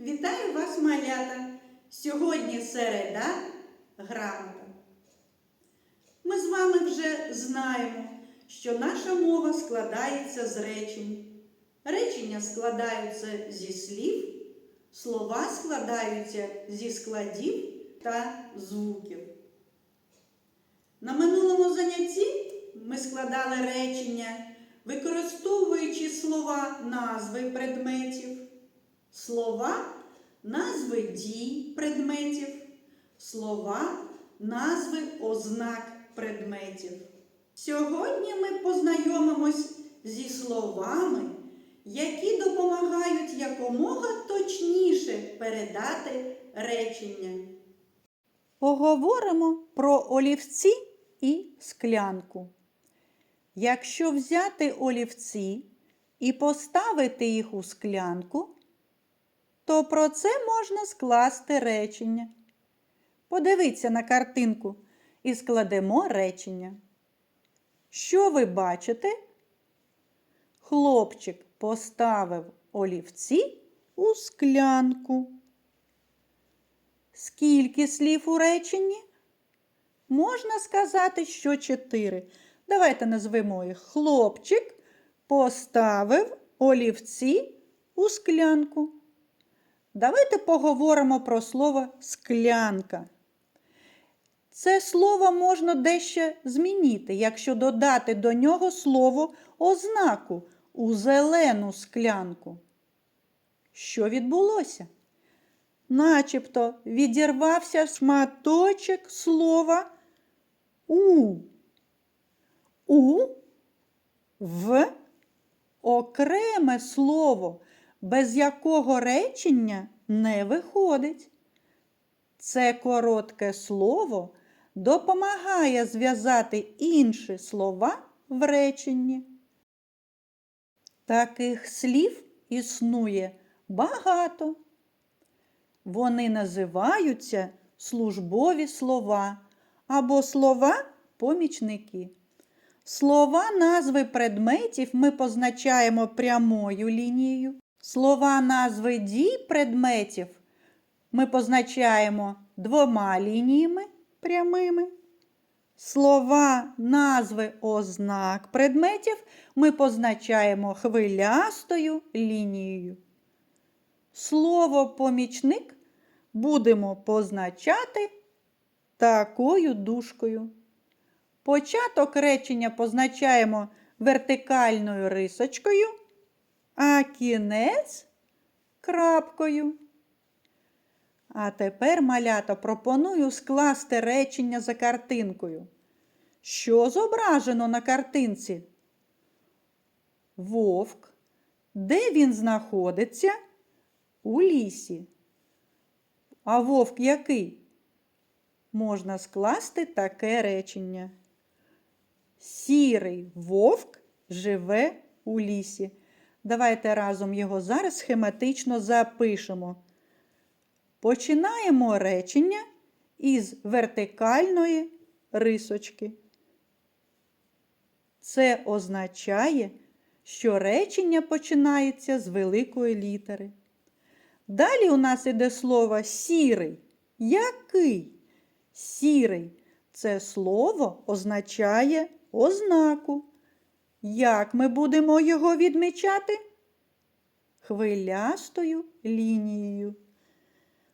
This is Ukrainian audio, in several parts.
Вітаю вас, малята! Сьогодні середа грамота. Ми з вами вже знаємо, що наша мова складається з речень. Речення складаються зі слів, слова складаються зі складів та звуків. На минулому занятті ми складали речення, використовуючи слова назви предметів, слова назви дій предметів, слова назви ознак предметів. Сьогодні ми познайомимось зі словами, які допомагають якомога точніше передати речення. Поговоримо про олівці і склянку. Якщо взяти олівці і поставити їх у склянку, то про це можна скласти речення. Подивіться на картинку і складемо речення. Що ви бачите? Хлопчик поставив олівці у склянку. Скільки слів у реченні? Можна сказати, що чотири. Давайте назвемо їх. Хлопчик поставив олівці у склянку. Давайте поговоримо про слово склянка. Це слово можна дещо змінити, якщо додати до нього слово ознаку у зелену склянку. Що відбулося? Начебто відірвався шматочок слова у. У в окреме слово, без якого речення не виходить. Це коротке слово допомагає зв'язати інші слова в реченні. Таких слів існує багато. Вони називаються службові слова або слова-помічники. Слова назви предметів ми позначаємо прямою лінією. Слова назви дій предметів ми позначаємо двома лініями прямими. Слова назви ознак предметів ми позначаємо хвилястою лінією. Слово помічник будемо позначати такою дужкою. Початок речення позначаємо вертикальною рисочкою, а кінець крапкою. А тепер, малята, пропоную скласти речення за картинкою. Що зображено на картинці? Вовк. Де він знаходиться? У лісі. А вовк який? Можна скласти таке речення. Сірий вовк живе у лісі. Давайте разом його зараз схематично запишемо. Починаємо речення із вертикальної рисочки. Це означає, що речення починається з великої літери. Далі у нас іде слово сірий. Який? Сірий це слово означає ознаку. Як ми будемо його відмічати? Хвилястою лінією.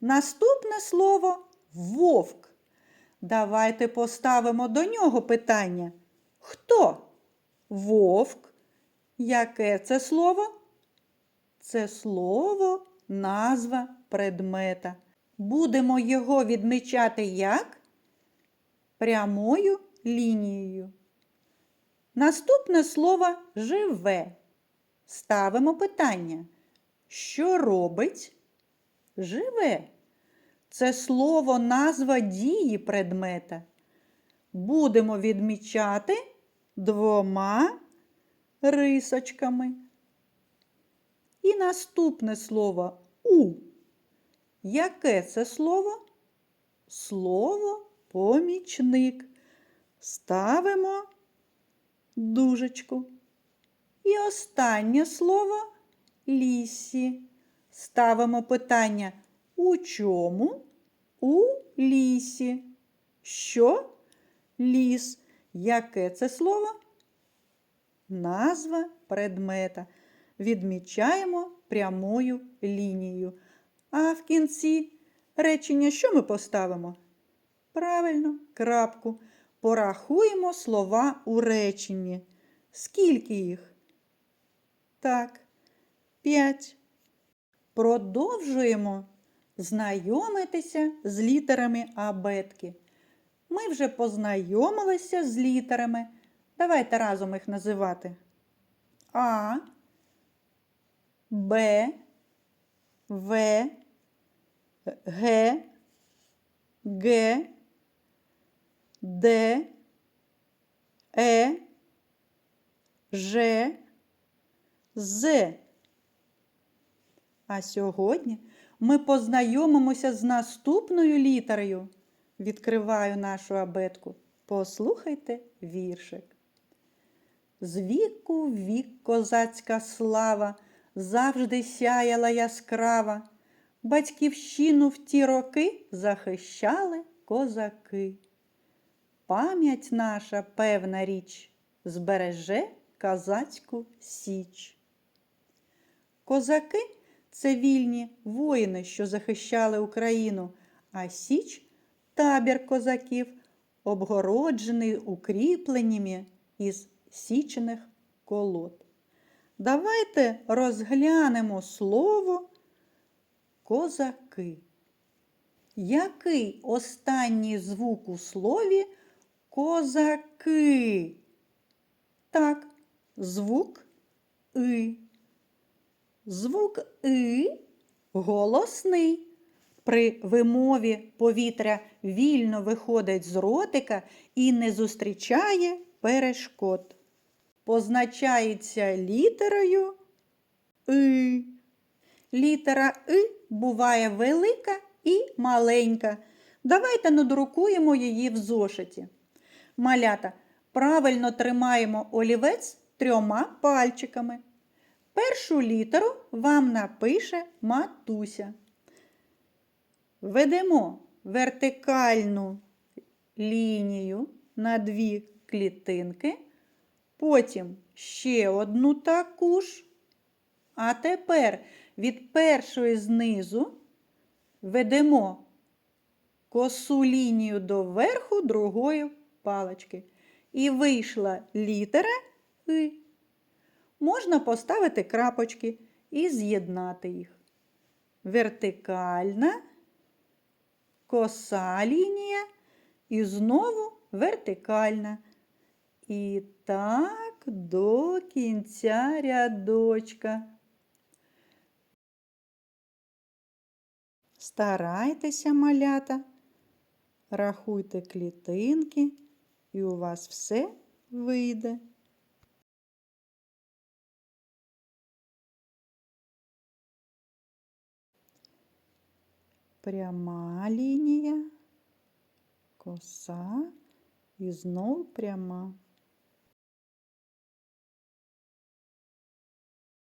Наступне слово вовк. Давайте поставимо до нього питання. Хто? Вовк. Яке це слово? Це слово назва предмета. Будемо його відмічати як? Прямою лінією. Наступне слово живе. Ставимо питання. Що робить? Живе. Це слово назва дії предмета. Будемо відмічати двома рисочками. І наступне слово у. Яке це слово? Слово помічник. Ставимо дужечку. І останнє слово лісі. ставимо питання у чому? У лісі. Що? Ліс. Яке це слово? Назва предмета. Відмічаємо прямою лінією. А в кінці речення що ми поставимо? Правильно, крапку. Порахуємо слова у реченні. Скільки їх? Так, п'ять. Продовжуємо знайомитися з літерами абетки. Ми вже познайомилися з літерами. Давайте разом їх називати. А, Б, В, Г, Г, Д, Е, Ж, З. А сьогодні ми познайомимося з наступною літерою. Відкриваю нашу абетку. Послухайте віршик. З віку в вік козацька слава завжди сяяла яскрава. Батьківщину в ті роки захищали козаки. Пам'ять наша, певна річ, збереже козацьку січ. Козаки це вільні воїни, що захищали Україну, а Січ табір козаків, обгороджений укріпленнями із січених колод. Давайте розглянемо слово козаки. Який останній звук у слові козаки? Так, звук и. Звук и голосний. При вимові повітря вільно виходить з ротика і не зустрічає перешкод. Позначається літерою и. Літера И буває велика і маленька. Давайте надрукуємо її в зошиті. Малята, правильно тримаємо олівець трьома пальчиками. Першу літеру вам напише матуся. Ведемо вертикальну лінію на дві клітинки, потім ще одну таку ж. А тепер від першої знизу ведемо косу лінію до верху другої палички. І вийшла літера И. Можна поставити крапочки і з'єднати їх. Вертикальна, коса лінія і знову вертикальна. І так до кінця рядочка. Старайтеся, малята, рахуйте клітинки, і у вас все вийде. Пряма лінія, коса і знову пряма.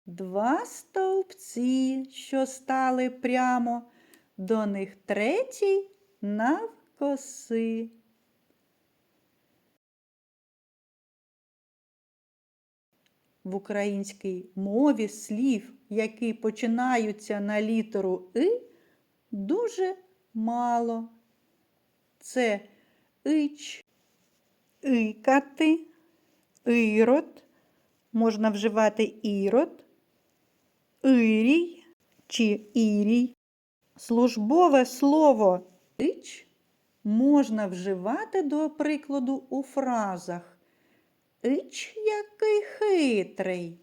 Два стовпці, що стали прямо, до них третій навкоси. В українській мові слів, які починаються на літеру И, дуже мало. Це ич, икати, ірод, можна вживати ірод, ірій чи ірій. Службове слово ич можна вживати до прикладу у фразах. Ич який хитрий.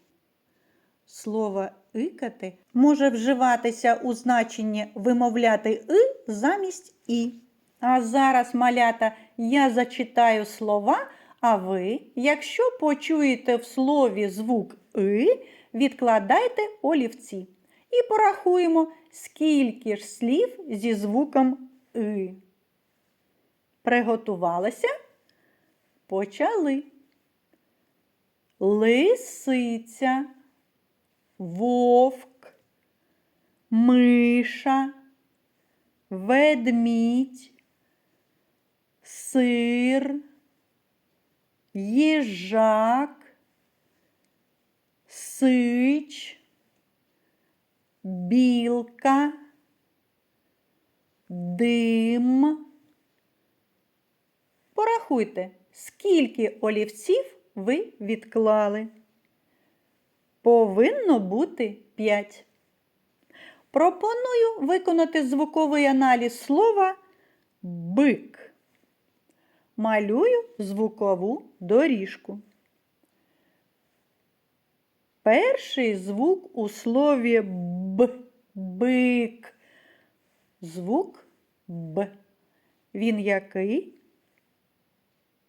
Слово икати може вживатися у значенні вимовляти и замість і. А зараз, малята, я зачитаю слова, а ви, якщо почуєте в слові звук и, відкладайте олівці. І порахуємо, скільки ж слів зі звуком и. Приготувалися? Почали. Лисиця, вовк, миша, ведмідь, сир, їжак, сич, білка, дим. Порахуйте, скільки олівців ви відклали. Повинно бути 5. Пропоную виконати звуковий аналіз слова бик. Малюю звукову доріжку. Перший звук у слові б. Бик. Звук Б. Він який?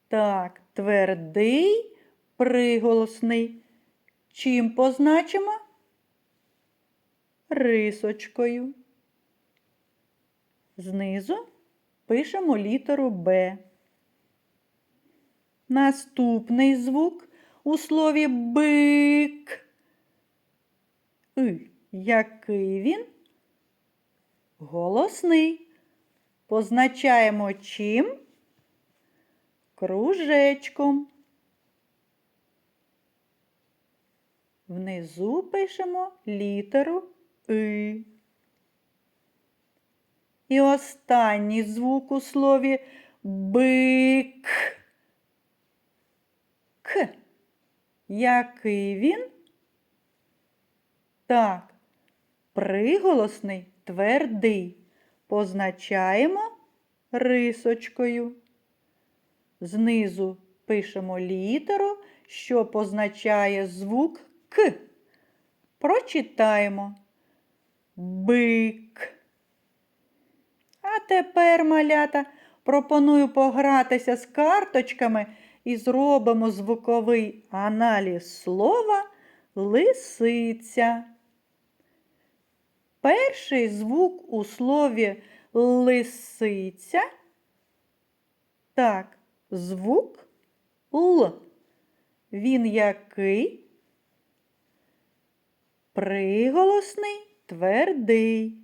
Так, твердий, приголосний. Чим позначимо? Рисочкою. Знизу пишемо літеру Б. Наступний звук у слові бик. И. Який він? Голосний. Позначаємо чим? Кружечком. Внизу пишемо літеру И. І останній звук у слові бик. К. Який він? Так, приголосний твердий. Позначаємо рисочкою. Знизу пишемо літеру, що позначає звук К. Прочитаємо бик. А тепер, малята, пропоную погратися з карточками і зробимо звуковий аналіз слова лисиця. Перший звук у слові лисиця. Так, звук Л. Він який? Приголосний твердий.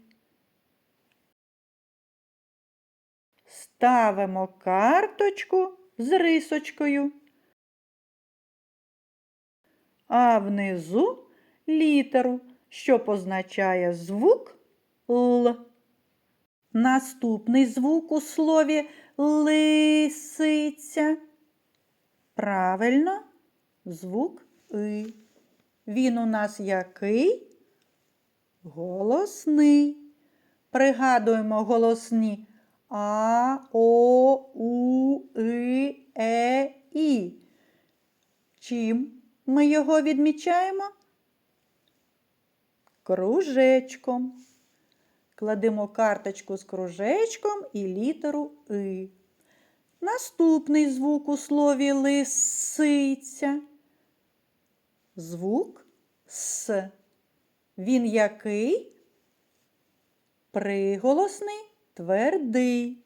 Ставимо карточку з рисочкою, а внизу літеру, що позначає звук Л. Наступний звук у слові лисиця. Правильно, звук И. Він у нас який? Голосний. Пригадуємо голосні А, О, У, И, Е, І. Чим ми його відмічаємо? Кружечком. Кладемо карточку з кружечком і літеру И. Наступний звук у слові лисиця. Звук С. Він який? Приголосний твердий.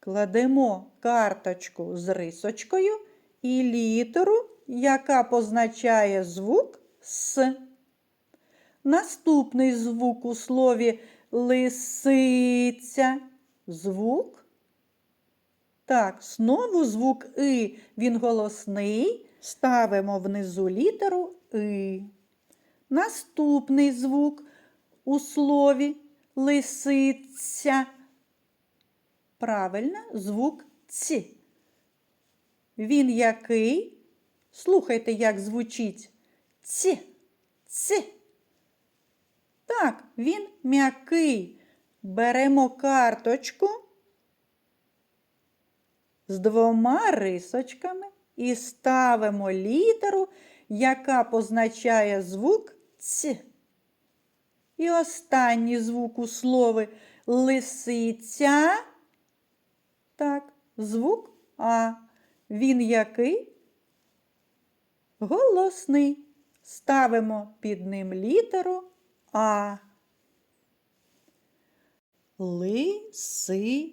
Кладемо карточку з рисочкою і літеру, яка позначає звук С. Наступний звук у слові лисиця. Звук. Так, знову звук И, він голосний. Ставимо внизу літеру И. Наступний звук у слові лисиця. Правильно, звук Ц. Він який? Слухайте, як звучить Ц. Ц. Так, він м'який. Беремо карточку з двома рисочками і ставимо літеру, яка позначає звук Ц. І останній звук у слові лисиця. Так, звук А. Він який? Голосний. Ставимо під ним літеру А. Лисиця.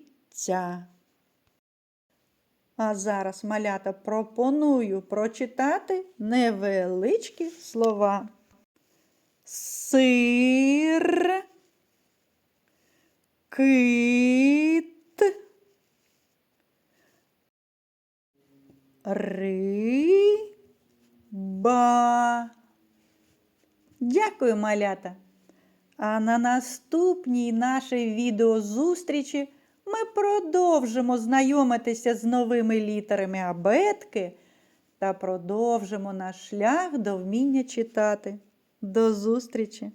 А зараз малята пропоную прочитати невеличкі слова. Сир, кит, риба. Дякую, малята! А на наступній нашій відеозустрічі ми продовжимо знайомитися з новими літерами абетки та продовжимо наш шлях до вміння читати. До зустрічі!